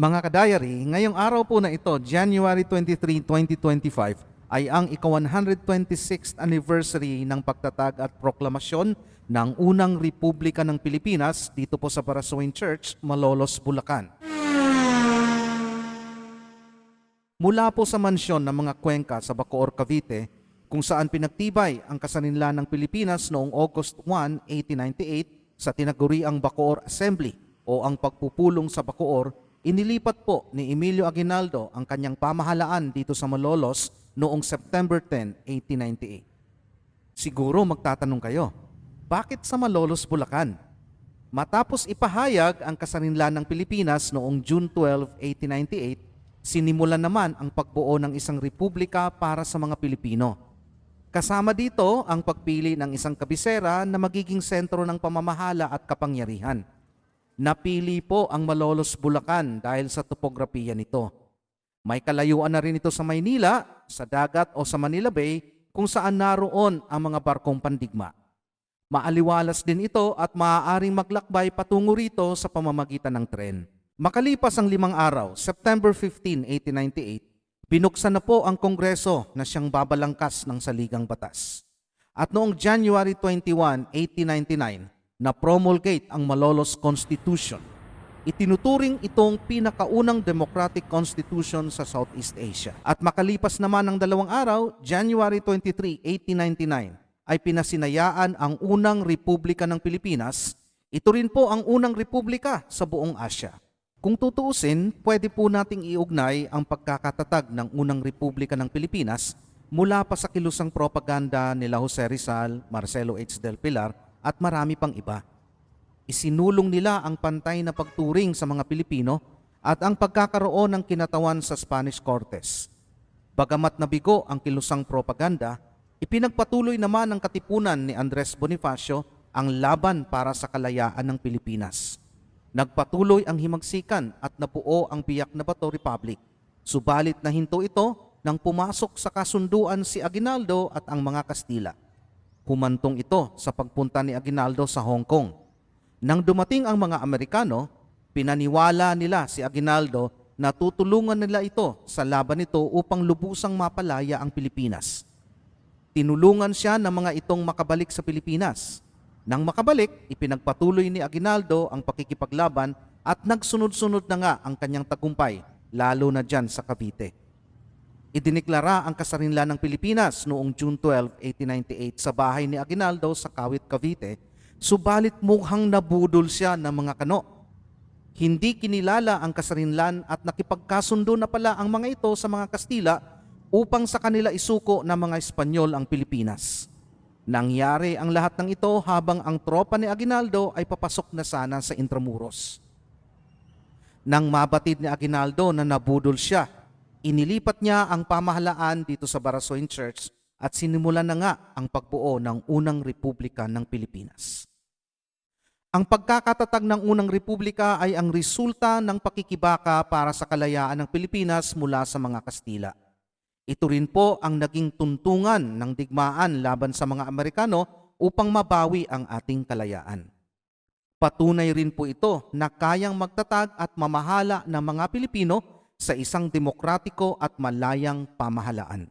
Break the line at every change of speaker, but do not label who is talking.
Mga kadayari, ngayong araw po na ito, January 23, 2025, ay ang ika-126th anniversary ng pagtatag at proklamasyon ng unang Republika ng Pilipinas dito po sa Baraswain Church, Malolos, Bulacan. Mula po sa mansyon ng mga Cuenca sa Bacoor, Cavite, kung saan pinagtibay ang kasaninlan ng Pilipinas noong August 1, 1898 sa tinaguriang Bacoor Assembly o ang pagpupulong sa Bacoor, inilipat po ni Emilio Aguinaldo ang kanyang pamahalaan dito sa Malolos noong September 10, 1898. Siguro magtatanong kayo, bakit sa Malolos, Bulacan? Matapos ipahayag ang kasarinlan ng Pilipinas noong June 12, 1898, sinimulan naman ang pagbuo ng isang republika para sa mga Pilipino. Kasama dito ang pagpili ng isang kabisera na magiging sentro ng pamamahala at kapangyarihan. Napili po ang Malolos, Bulacan dahil sa topografiya nito. May kalayuan na rin ito sa Maynila, sa dagat o sa Manila Bay kung saan naroon ang mga barkong pandigma. Maaliwalas din ito at maaaring maglakbay patungo rito sa pamamagitan ng tren. Makalipas ang limang araw, September 15, 1898, binuksan na po ang Kongreso na siyang babalangkas ng saligang batas. At noong January 21, 1899, na-promulgate ang Malolos Constitution. Itinuturing itong pinakaunang democratic constitution sa Southeast Asia. At makalipas naman ng dalawang araw, January 23, 1899, ay pinasinayaan ang unang Republika ng Pilipinas. Ito rin po ang unang republika sa buong Asya. Kung tutuusin, pwede po nating iugnay ang pagkakatatag ng unang Republika ng Pilipinas mula pa sa kilusang propaganda nila Jose Rizal, Marcelo H. Del Pilar at marami pang iba. Isinulong nila ang pantay na pagturing sa mga Pilipino at ang pagkakaroon ng kinatawan sa Spanish Cortes. Bagamat nabigo ang kilusang propaganda, ipinagpatuloy naman ng katipunan ni Andres Bonifacio ang laban para sa kalayaan ng Pilipinas. Nagpatuloy ang himagsikan at napuo ang Biyak na Bato Republic. Subalit nahinto ito nang pumasok sa kasunduan si Aguinaldo at ang mga Kastila. Humantong ito sa pagpunta ni Aguinaldo sa Hong Kong. Nang dumating ang mga Amerikano, pinaniwala nila si Aguinaldo na tutulungan nila ito sa laban nito upang lubusang mapalaya ang Pilipinas. Tinulungan siya ng mga itong makabalik sa Pilipinas. Nang makabalik, ipinagpatuloy ni Aguinaldo ang pakikipaglaban at nagsunod-sunod na nga ang kanyang tagumpay, lalo na dyan sa Cavite. Idiniklara ang kasarinlan ng Pilipinas noong June 12, 1898 sa bahay ni Aguinaldo sa Kawit, Cavite, subalit mukhang nabudol siya ng mga kano. Hindi kinilala ang kasarinlan at nakipagkasundo na pala ang mga ito sa mga Kastila upang sa kanila isuko ng mga Espanyol ang Pilipinas. Nangyari ang lahat ng ito habang ang tropa ni Aguinaldo ay papasok na sana sa Intramuros. Nang mabatid ni Aguinaldo na nabudol siya, inilipat niya ang pamahalaan dito sa Barasoin Church at sinimulan na nga ang pagbuo ng unang republika ng Pilipinas. Ang pagkakatatag ng unang republika ay ang resulta ng pakikibaka para sa kalayaan ng Pilipinas mula sa mga Kastila. Ito rin po ang naging tuntungan ng digmaan laban sa mga Amerikano upang mabawi ang ating kalayaan. Patunay rin po ito na kayang magtatag at mamahala ng mga Pilipino sa isang demokratiko at malayang pamahalaan.